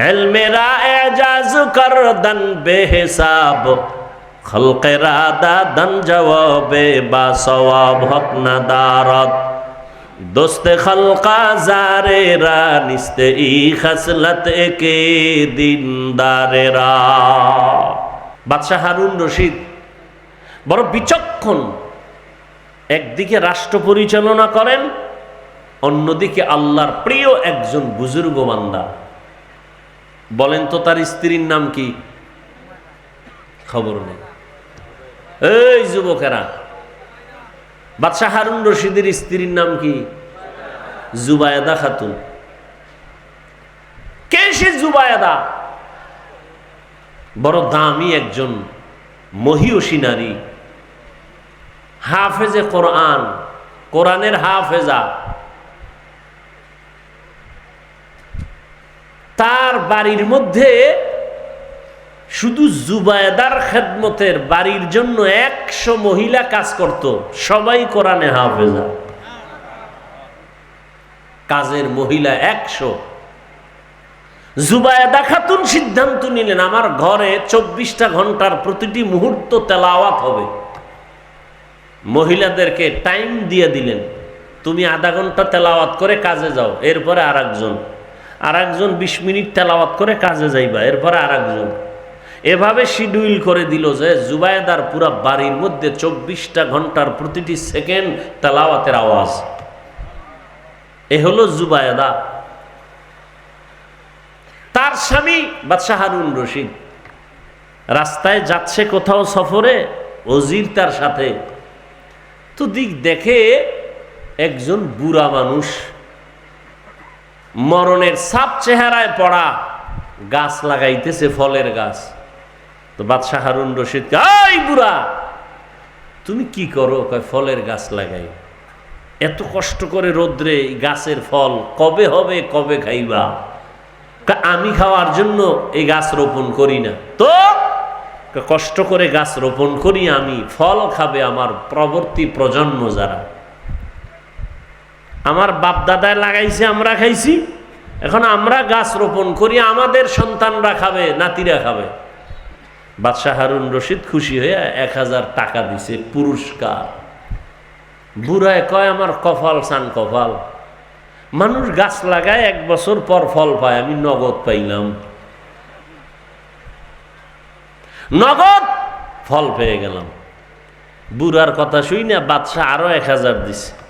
হেলমেরা এজাজ করদন বেহিসাব খলকেরা দাদন জবাবে বা সওয়াব হক না দারত দোস্তে খলকা জারেরা, নিস্তে ই খসলত কে দিনদারেরা বাদশাহ হারুন রশিদ বড় বিচক্ষণ, একদিকে রাষ্ট্র পরিচালনা করেন, অন্যদিকে আল্লাহর প্রিয় একজন বুজুর্গ বান্দা। বলেন তো তার স্ত্রীর নাম কি? খবর নেই। এই যুবকেরা, বাদশাহ হারুন রশিদের স্ত্রীর নাম কি? জুবায়দা খাতুন। কে সে জুবায়দা? বড় দামি একজন মহিয়সী নারী। হাফেজে কোরআন, কোরআনের হাফেজা। তার বাড়ির মধ্যে শুধু জুবায়দার খেদমতের বাড়ির জন্য একশো মহিলা কাজ করত। সবাই কোরআনে হাফেজা। কাজের মহিলা একশো। জুবায়দা খাতুন সিদ্ধান্ত নিলেন, আমার ঘরে চব্বিশটা ঘণ্টার প্রতিটি মুহূর্ত তেলাওয়াত হবে। মহিলাদেরকে টাইম দিয়ে দিলেন, তুমি আধা ঘণ্টা তেলাওয়াত করে কাজে যাও, এরপরে আর একজন আর একজন বিশ মিনিট তেলাওয়াত করে কাজে যাইবা, এরপরে আর একজন এভাবে শিডিউল করে দিল যে জুবায়দার পুরা বাড়ির মধ্যে চব্বিশটা ঘণ্টার প্রতিটি সেকেন্ড তেলাওয়াতের আওয়াজ। এ হলো জুবায়দা। তার স্বামী বাদশাহ হারুন রশিদ। রাস্তায় যাচ্ছে কোথাও সফরে, অজির তার সাথে। তো দিক দেখে একজন বুড়া মানুষ মরণের সাপ চেহারায় পড়া গাছ লাগাইতেছে ফলের গাছ। তো বাদশাহ হারুন রশিদ এই বুড়া, তুমি কি করো? ফলের গাছ লাগাই। এত কষ্ট করে রোদ্রে গাছের ফল কবে হবে, কবে খাইবা? আমি খাওয়ার জন্য এই গাছ রোপণ করি না। তো কষ্ট করে গাছ রোপণ করি আমি, ফল খাবে আমার প্রবর্তী প্রজন্ম যারা। আমার বাপ দাদায় লাগাইছে, আমরা খাইছি। এখন আমরা গাছ রোপণ করি, আমাদের সন্তানরা খাবে, নাতিরা খাবে। বাদশাহ হারুন রশিদ খুশি হয়ে এক হাজার টাকা দিছে পুরস্কার। বুড়ায় কয়, আমার কফাল সান কফাল মানুষ গাছ লাগায়, এক বছর পর ফল পায়, আমি নগদ পাইলাম। নগদ ফল পেয়ে গেলাম। বুড়ার কথা শুই না, বাদশাহ আরও এক হাজার দিছে।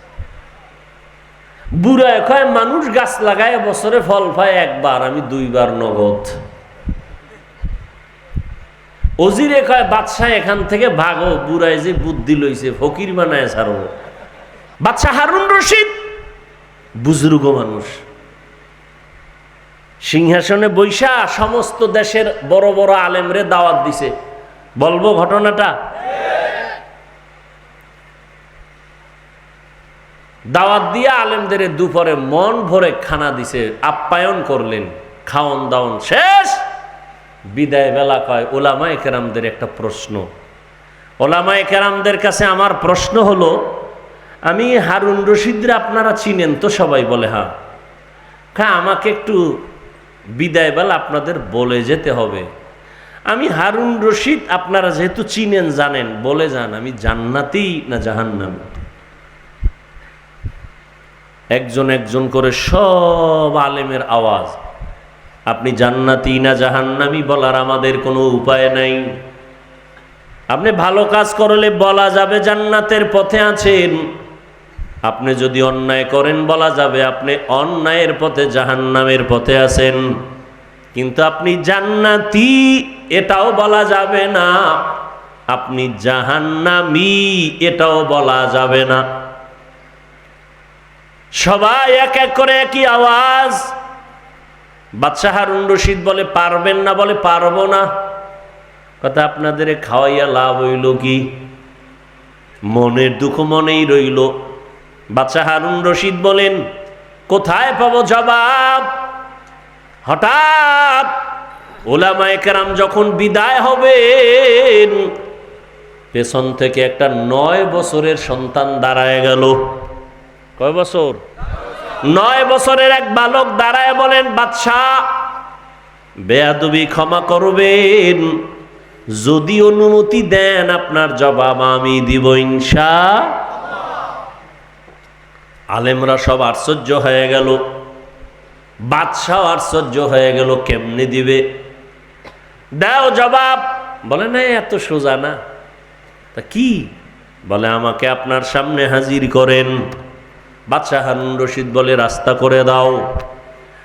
বুড়ায় কয়, মানুষ গাছ লাগায়, বছরে ফল পায় একবার, আমি দুইবার নগদ। অজিরে কয়, বাদশাহ এখান থেকে ভাগো বুড়ায় যে বুদ্ধি লইছে, ফকির বানায় ছাড়ো। বাদশাহ হারুন রশিদ, বুজুর্গ মানুষ। সিংহাসনে বৈশা, সমস্ত দেশের বড় বড় আলেমরে দাওয়াত দিছে। বলব ঘটনাটা দাওয়াত দিয়ে আলেমদের দুপুরে মন ভরে খানা দিছে, আপ্যায়ন করলেন খাওয়ন দাওয়ন শেষ। বিদায় বেলা কয়, ওলামায় কেরামদের একটা প্রশ্ন। ওলামায় কেরামদের কাছে আমার প্রশ্ন হলো, আমি হারুন রশিদরা আপনারা চিনেন তো সবাই বলে হ্যাঁ। হ্যাঁ আমাকে একটু বিদায় বেলা আপনাদের বলে যেতে হবে। আমি হারুন রশিদ আপনারা যেহেতু চিনেন, জানেন, বলে যান, আমি জান্নাতি না জাহান্নামী? একজন একজন করে সব আলেমের আওয়াজ। আপনি জান্নাতি না জাহান্নামি বলার আমাদের কোনো উপায় নাই। আপনি ভালো কাজ করলে বলা যাবে জান্নাতের পথে আছেন। আপনি যদি অন্যায় করেন বলা যাবে আপনি অন্যায়ের পথে জাহান্নামের পথে আছেন। কিন্তু আপনি জান্নাতি এটাও বলা যাবে না। আপনি জাহান্নামি এটাও বলা যাবে না। সবাই এক এক করে একই আওয়াজ। বাদশাহ হারুন রশিদ বলে, পারবেন না? বলে, পারব না। কথা আপনাদের খাওয়াইয়া লাভ হইল কি? মনের দুঃখ মনেই রইল। বাদশাহ হারুন রশিদ বলেন, কোথায় পাবো জবাব? হঠাৎ ওলামায়ে কেরাম যখন বিদায় হবেন, পেছন থেকে একটা নয় বছরের সন্তান দাঁড়ায় গেল। কয় বছর? নয় বছরের এক বালক দাঁড়ায় বলেন, বাদশাহ, বেয়াদুবি ক্ষমা করবেন। যদি অনুমতি দেন, আপনার জবাব আমি দিব ইনশা আলেমরা সব আশ্চর্য হয়ে গেল। বাদশাহ আশ্চর্য হয়ে গেল, কেমনে দিবে? দাও জবাব। বলে, না, এত সোজা না। তা কি? বলে, আমাকে আপনার সামনে হাজির করেন। বাদশাহ হারুন রশিদ বলে, রাস্তা করে দাও।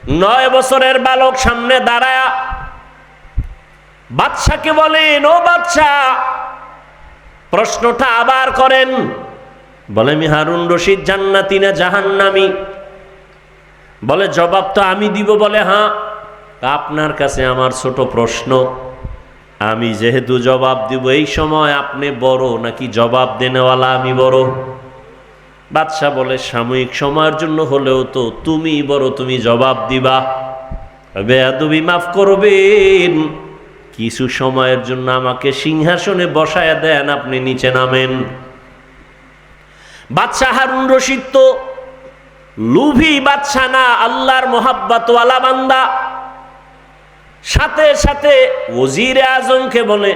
নয় বছরের বালক সামনে দাঁড়ায় বাদশাকে বলেন ও বাদশাহ। প্রশ্নটা আবার করেন। বলে আমি হারুন রশিদ জান্নাতি না জাহান্নামি? বলে, জবাব তো আমি দিব। বলে হ্যাঁ আপনার কাছে আমার ছোট প্রশ্ন। আমি যেহেতু জবাব দিব, এই সময় আপনি বড় নাকি জবাব দেনেওয়ালা আমি বড়? বাদশাহ বলে, সাময়িক সময়ের জন্য হলেও তো তুমি বড় তুমি জবাব দিবা। বেয়াদবি মাফ করবেন। কিছু সময়ের জন্য আমাকে সিংহাসনে বসায় দেন, আপনি নিচে নামেন। বাদশাহ হারুন রশিদ তো লুভি বাদশাহ না, আল্লাহর মোহাব্বতওয়ালা বান্দা। সাথে সাথে ওজিরে আজমকে বলে,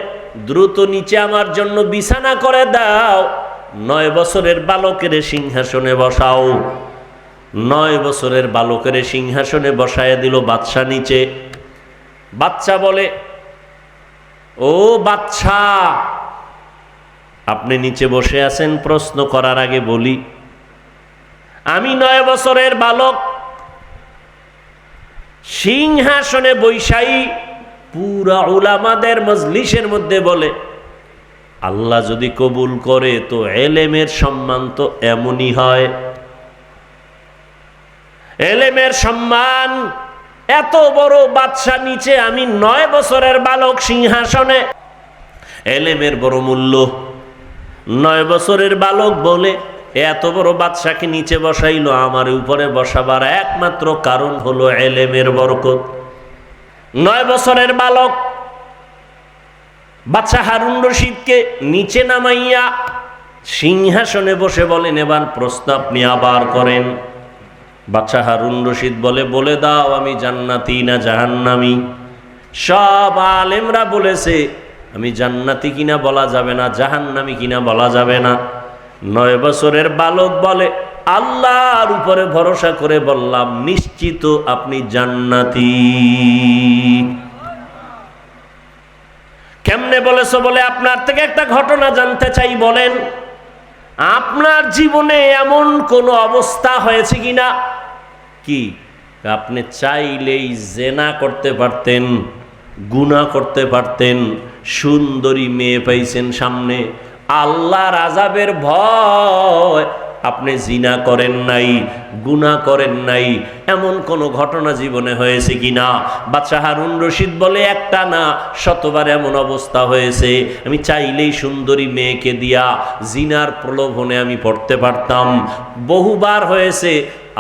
দ্রুত নিচে আমার জন্য বিছানা করে দাও। নয় বছরের বালকের সিংহাসনে বসাও। নয় বছরের বালকের সিংহাসনে বসায় দিল বাদশা নিচে। বাচ্চা বলে, ও বাচ্চা আপনি নিচে বসে আছেন, প্রশ্ন করার আগে বলি, আমি নয় বছরের বালক, সিংহাসনে বৈশাই, পুরা উলামাদের মজলিসের মধ্যে বলে আল্লাহ যদি কবুল করে তো এলেমের সম্মান তো এমনই হয়। এলেমের সম্মান এত বড় বাদশা নিচে আমি নয় বছরের বালক সিংহাসনে। এলেমের বড় মূল্য। নয় বছরের বালক বলে এত বড় বাদশাকে নিচে বসাইলো, আমার উপরে বসাবার একমাত্র কারণ হলো এলেমের বরকত। নয় বছরের বালক বাচ্চা হারুন রশিদকে নিচে নামাইয়া সিংহাসনে বসে বলেন, এবার প্রশ্ন আপনি আবার করেন। বাচ্চা হারুন রশিদ বলে বলে দাও, আমি জান্নাতি না জাহান্নামি? সব আলেমরা বলেছে, আমি জান্নাতি কিনা বলা যাবে না, জাহান্নামি কিনা বলা যাবে না। নয় বছরের বালক বলে, আল্লাহর উপরে ভরসা করে বললাম, নিশ্চিত আপনি জান্নাতি। কেমনে বলেছ বলে আপনার থেকে একটা ঘটনা জানতে চাই বলেন। আপনার জীবনে এমন কোনো অবস্থা হয়েছে কিনা কি? আপনি চাইলেই জেনা করতে পারতেন গুণা করতে পারতেন, সুন্দরী মেয়ে পাইছেন সামনে, আল্লাহর আজাবের ভয় আপনি জিনা করেন নাই গুণা করেন নাই, এমন কোনো ঘটনা জীবনে হয়েছে কি না বাচ্চা হারুন রশিদ বলে, একটা না, শতবার এমন অবস্থা হয়েছে। আমি চাইলেই সুন্দরী মেয়েকে দিয়া জিনার প্রলোভনে আমি পড়তে পারতাম। বহুবার হয়েছে,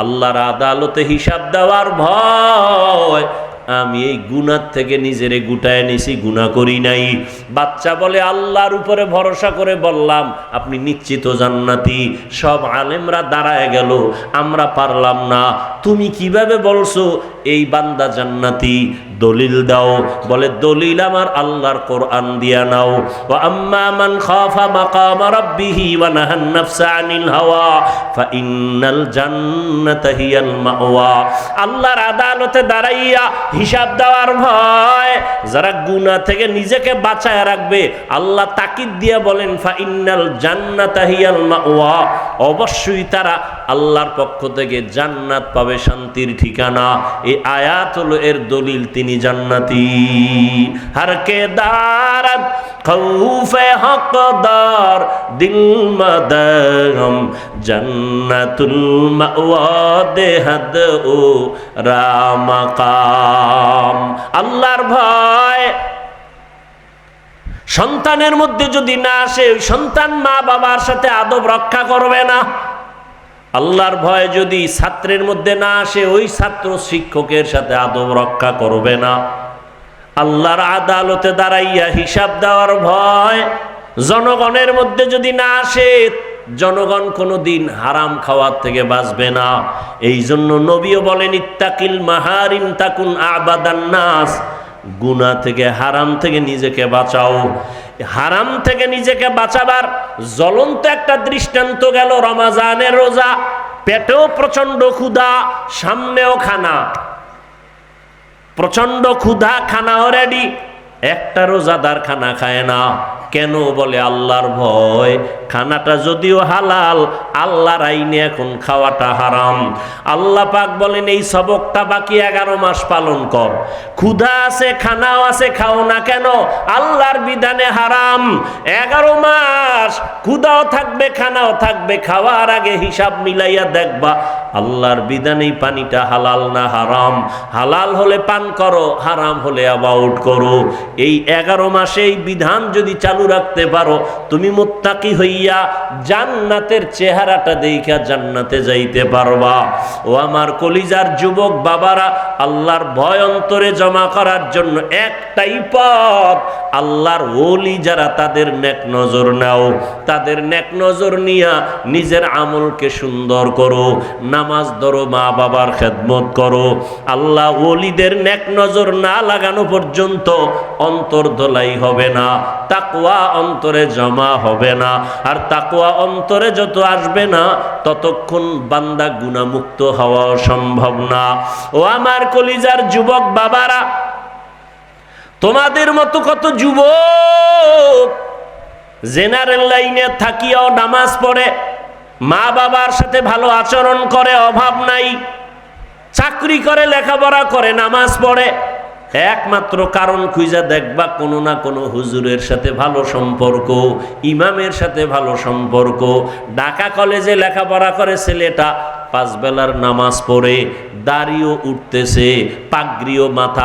আল্লাহর আদালতে হিসাব দেওয়ার ভয় আমি এই গুনার থেকে নিজেরে গুটায় নিছি, গুণা করি নাই। বাচ্চা বলে আল্লাহর উপরে ভরসা করে বললাম, আপনি নিশ্চিত জান্নাতি, সব আলেমরা দাঁড়ায় গেল, আমরা পারলাম না। তুমি কীভাবে বলছো এই বান্দা জান্নাতি, দলিল দাও। বলে, দলিল আমার আল্লাহর কোরআন দিয়া নাও। ও আম্মা মান খাফা মাকাম রাব্বিহি ওয়া নাহান নাফসা আনিল হাওয়া, ফা ইন্নাল জান্নাতা হিয়াল মাওয়া। আল্লাহর আদালতে দাঁড়াইয়া হিসাব দেওয়ার ভয়, যারা গুনাহ থেকে নিজেকে বাঁচায় রাখবে, আল্লাহ তাকিদ দিয়া বলেন, ফা ইন্নাল জান্নাতা হিয়াল মাওয়া। অবশ্যই তারা আল্লাহর পক্ষ থেকে জান্নাত পাবে শান্তির ঠিকানা। এই আয়াত হলো এর দলিল, তিনি জান্নাতি। হর কে দারত খৌফে হকদার, দিল মদম, জান্নাতুল ও রামাকাম। আল্লাহর ভয়। সন্তানের মধ্যে যদি না আসে সন্তান মা বাবার সাথে আদব রক্ষা করবে না। আল্লাহর ভয় যদি ছাত্রের মধ্যে না আসে, ওই ছাত্র শিক্ষকের সাথে আদব রক্ষা করবে না। আল্লাহর আদালতে দাঁড়াইয়া হিসাব দেওয়ার ভয় জনগণের মধ্যে যদি না আসে, জনগণ কোনো দিন হারাম খাওয়ার থেকে বাঁচবে না। এই জন্য নবীও বলেন, ইত্তাকিল মাহারিম তাকুন আবাদান নাস। গুনাহ থেকে, হারাম থেকে নিজেকে বাঁচাও। হারাম থেকে নিজেকে বাঁচাবার জ্বলন্ত একটা দৃষ্টান্ত গেল রমাজানের রোজা। পেটেও প্রচণ্ড ক্ষুধা, সামনেও খানা। প্রচণ্ড ক্ষুধা খানাও রেডি একটা রোজাদার খানা খায় না। কেন বলে আল্লাহর ভয়? খানাটা যদিও হালাল, আল্লাহর আইনে এখন খাওয়াটা হারাম। আল্লাহ পাক বলেন, এই সবকটা বাকি এগারো মাস পালন কর। ক্ষুধা আছে, খানাও আছে, খাও না কেন? আল্লাহর বিধানে হারাম। এগারো মাস ক্ষুধাও থাকবে, খানাও থাকবে, খাওয়ার আগে হিসাব মিলাইয়া দেখবা, আল্লাহর বিধানেই পানিটা হালাল না হারাম। হালাল হলে পান করো, হারাম হলে অ্যাবাউট করো। এই এগারো মাসে এই বিধান যদি চালু রাখতে পারো, তুমি মোত্তাকি হইয়া জান্নাতের চেহারাটা দেখা জান্নাতে যাইতে পারবা। ও আমার কলিজার যুবক বাবারা, আল্লাহর ভয় অন্তরে জমা করার জন্য একটাই পথ, আল্লাহর ওলি যারা তাদের নেক নজর নাও। তাদের নেক নজর নিয়া নিজের আমলকে সুন্দর করো, নামাজ ধরো, মা বাবার খেদমত করো। আল্লাহ ওলিদের নেক নজর না লাগানো পর্যন্ত অন্তর দোলাই হবে না তাকুয়া অন্তরে জমা হবে না। আর তাকুয়া অন্তরে যত আসবে না, ততক্ষণ বান্দা গুণামুক্ত হওয়া সম্ভব না। ও আমার কলিজার যুবক বাবারা, তোমাদের মতো কত যুবক জেনারেল লাইনে থাকিয়াও নামাজ পড়ে, মা বাবার সাথে ভালো আচরণ করে, অভাব নাই, চাকরি করে, লেখাপড়া করে, নামাজ পড়ে একমাত্র কারণ খুঁজা দেখবা কোনো না কোনো হুজুরের সাথে ভালো সম্পর্ক, ইমামের সাথে ভালো সম্পর্ক। ঢাকা কলেজে লেখাপড়া করে ছেলেটা পাঁচবেলার নামাজ পড়ে দাড়িও উঠতেছে, পাগড়িও মাথা